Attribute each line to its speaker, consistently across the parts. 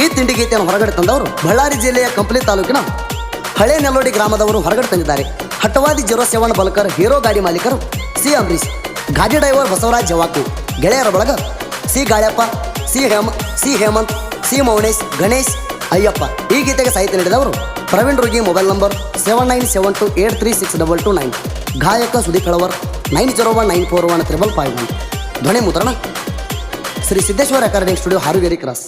Speaker 1: ಈ ತಿಂಡಿ ಗೀತೆಯನ್ನು ಹೊರಗಡೆ ತಂದವರು ಬಳ್ಳಾರಿ ಜಿಲ್ಲೆಯ ಕಂಪ್ಲಿ ತಾಲೂಕಿನ ಹಳೆ ನೆಲ್ಲೋಡಿ ಗ್ರಾಮದವರು ಹೊರಗಡೆ ತಂದಿದ್ದಾರೆ. ಹಟ್ಟವಾದಿ ಜೀರೋ ಸೆವೆನ್ ಬಲ್ಕರ್, ಹೀರೋ ಗಾಡಿ ಮಾಲೀಕರು, ಸಿ ಅಂಬರೀಶ್ ಗಾಡಿ ಡ್ರೈವರ್ ಬಸವರಾಜ್ ಜವಾಕು, ಗೆಳೆಯರ ಬಳಗ C Galyappa C Hema, C Hemanth, C Mounesh, Ganesh, Ayyappa. ಈ ಗೀತೆಗೆ ಸಾಹಿತ್ಯ ನೀಡಿದವರು Praveen ರುಗಿ, mobile number seven nine seven two eight three six double two nine ಗಾಯಕ Sudeep Halavar nine zero one nine four one triple five one ಧ್ವನಿ ಮುದ್ರಣ Shri Siddeshwara academy studio, Harugeri cross.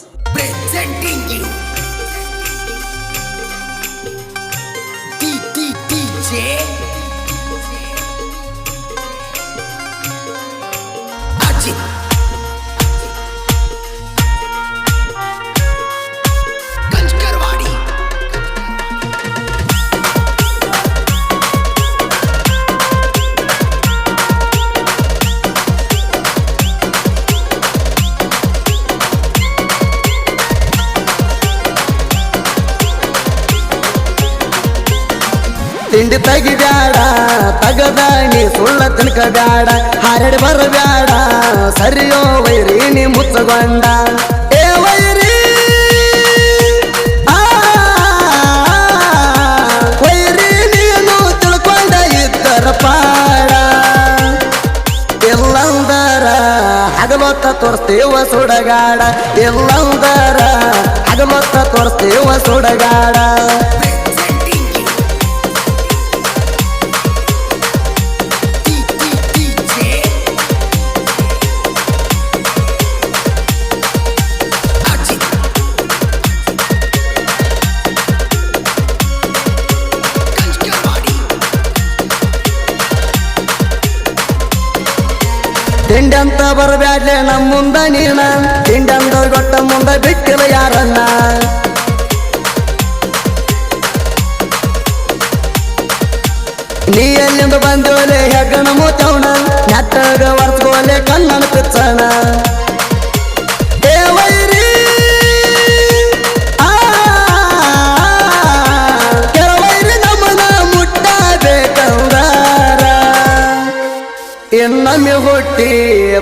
Speaker 1: ತಿಂಡಿ ತಗದ ನೀ ಸುಳ್ಳ ತಿನ್ಕ ಬ್ಯಾಡ ಹಾರಡಿ ಬರಬ್ಯಾಡ, ಸರಿಯೋ ವೈರಿ ನೀ ಮುಚ್ಚಗೊಂಡ. ಏ ವೈರಿ ವೈರಿ ನೀನು ತಿಳ್ಕೊಂಡ ಇದ್ದರ ಪಾಡ. ಎಲ್ಲಂದರ ಹಗಲೊತ್ತ ತೋರಿಸ್ತೇವ ಸುಡಗಾಡ, ಎಲ್ಲಂದರ ಹಗಲೊತ್ತ ತೋರಿಸ್ತೇವ ಸುಡಗಾಡ. ತಿಂಡಂತ ಬರಬ್ಯಾಡ್ಲೆ ನಮ್ಮ ಮುಂದ ನೀನ. ತಿಂಡಂದ ಗೊಟ್ಟ ಮುಂದ ಬಿಟ್ಟಿಲ್ಲ ಯಾರನ್ನ. ನೀ ಎಲ್ಲಿಂದ ಬಂದೋಲೆ ಹೆಗ್ಗಣ ಮೂತವಣ ನೆಟ್ಟಗ ವರ್ಸ್ಕೋಲೆ ಕಣ್ಣನ ಪಿಚ್ಚಣ ಇನ್ನೊಮ್ಮೆ ಹುಟ್ಟಿ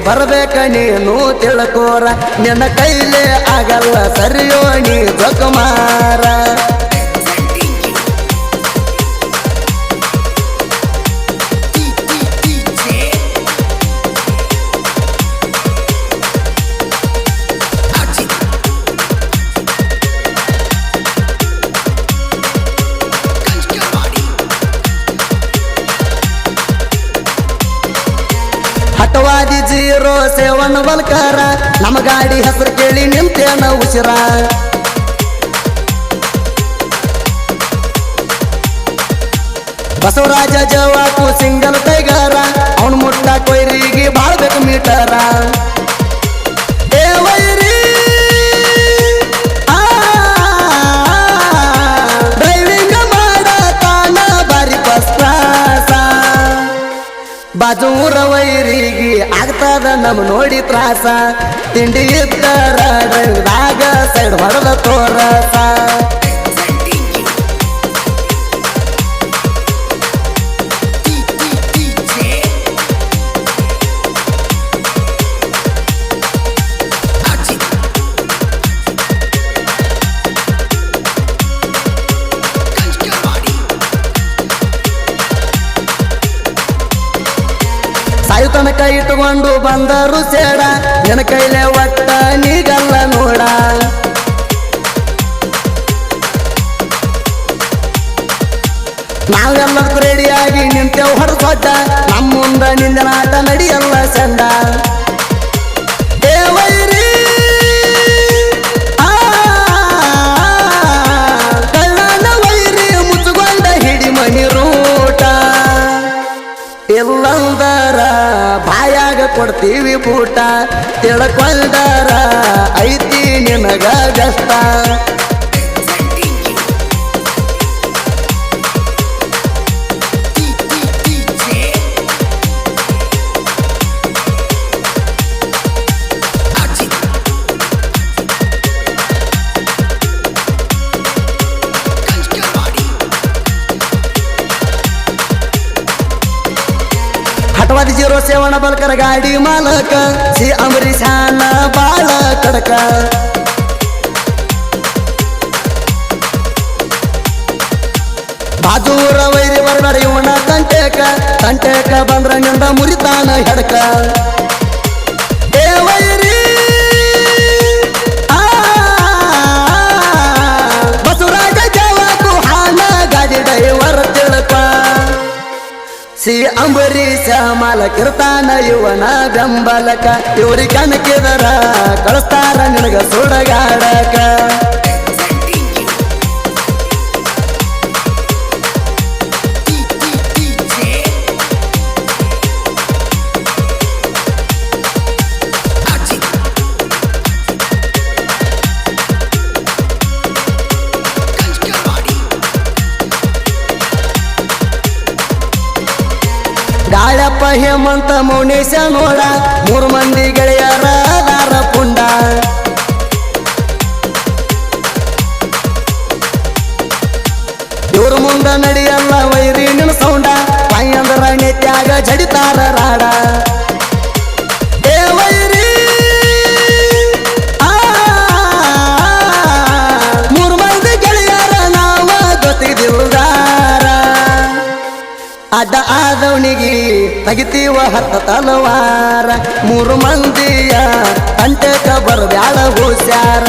Speaker 1: ಬರ್ಬೇಕ ನೀನು ತಿಳ್ಕೋರ. ನಿನ್ನ ಕೈಲೇ ಆಗಲ್ಲ ಸರಿಯೋ ನೀ ಜೊಕಮಾರ ಸೇವನ್ ಬಲ್ಕಾರ ನಮ್ಮ ಗಾಡಿ ಹೆಸರು ಕೇಳಿ ನಿಂತೇನ ಉಸಿರ ಬಸವರಾಜ ಜವಾಕು ಸಿಂಗಲ್ ಕೈಗಾರ ಅವನು ಮುಟ್ಟ ಕೊಯ್ರಿಗೆ ಬಾಳ್ಬೇಕು ಮೀಟರ ಬಾಜು ವೈರಿ ಆಗ್ತದ ನಮ್ ನೋಡಿ ತ್ರಾಸ. ತಿಂಡಿ ಇದ್ದರ ಸೈಡ್ ಹೊಡೆದ ತೋರಸ ಇಟ್ಟುಕೊಂಡು ಬಂದರು ಸೇಡ. ನಿನ್ನ ಕೈಲೆ ಒಟ್ಟ ನೀಗಲ್ಲ ನೋಡ. ನಾವೆಲ್ಲದಕ್ಕೂ ರೆಡಿಯಾಗಿ ನಿಂತೇವು ಹೊರಸೊಡ್ಡ. ನಮ್ಮ ಮುಂದ ನಿಂದನ ಆಟ ನಡಿಯಲ್ಲ ಚಂದ. ತಿಳ್ಕೊಂಡರ ಐತಿ ನಿನಗ ಗಷ್ಟ ಕಾಣ ಬಲ್ಕರ ಗಾಡಿ ಮಾಲಕ ಸಿ ಅಮೃತಾನ ಬಾಲ ಕಡಕ. ಬಾಜೂರ ವೈರಿ ಬರ್ಬಾರ ಇವಣ ಕಂಟೆಕ ಕಂಟೆಕ ಬಂದ್ರ ಮುರಿತಾನ ಹೆಡಕ. ಮಾಲಕಿರ್ತಾನ ಇವನ ಬೆಂಬಲಕ. ಇವ್ರಿಗೆ ಕನಕಿದರ ಕಳಿಸ್ತಾರ ನಿನಗ ಸುಡಗಾಡಕ. ಗಾಳಪ್ಪ ಹೇಮಂತ ಮೌನೇಶ ನೋಡ. ಮೂರು ಮಂದಿ ಗೆಳೆಯರ ದಾರ ಪುಂಡ. ಇವ್ರ ಮುಂದ ನಡಿಯಲ್ಲ ವೈರಿ ನಿನ್ನ ಸೌಂಡ. ಪಾಯಂದ್ರ ನೆತ್ಯಾಗ ಜಡಿತಾರ. ಅಡ್ಡ ಆದವನಿಗೆ ತಗಿತೀವ ಹತ್ತ ತಲವಾರ. ಮೂರು ಮಂದಿಯ ಅಂಟಕ ಬ್ಯಾಳ ಹುಷಾರ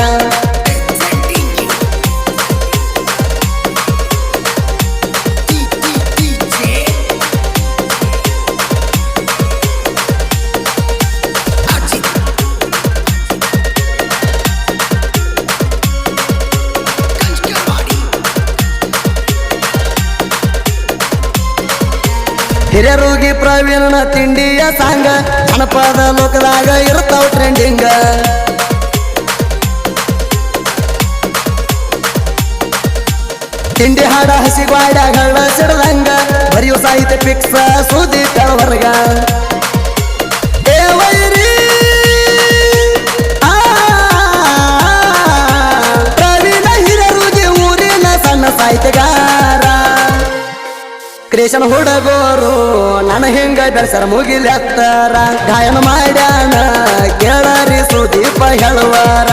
Speaker 1: ಹಿರಿಯರುಗಿ ಪ್ರವೀಣ ತಿಂಡಿಯ ಸಾಂಗ. ಜನಪದ ಲೋಕದಾಗ ಇರ್ತಾವ ಟ್ರೆಂಡಿಂಗ ತಿಂಡಿ ಹಾಡ ಹಸಿಗ್ವಾಡ ಹಳ್ಳ ಸಿಡದಂಗ. ಬರೆಯೋ ಸಾಹಿತ್ಯ ಪಿಕ್ಸ ಸುದ್ದಿ ಕೆಳವರ್ಗ ಕ್ರೇಷನ್ ಹುಡುಗೋರು ನನ್ನ ಹಿಂಗ ಬೆಳೆಸರ ಮುಗಿಲೆತ್ತಾರ ಗಾಯನ ಮಾಡ್ಯಾನ ಕೇಳರಿ ಸುದೀಪ ಹೇಳುವಾರ.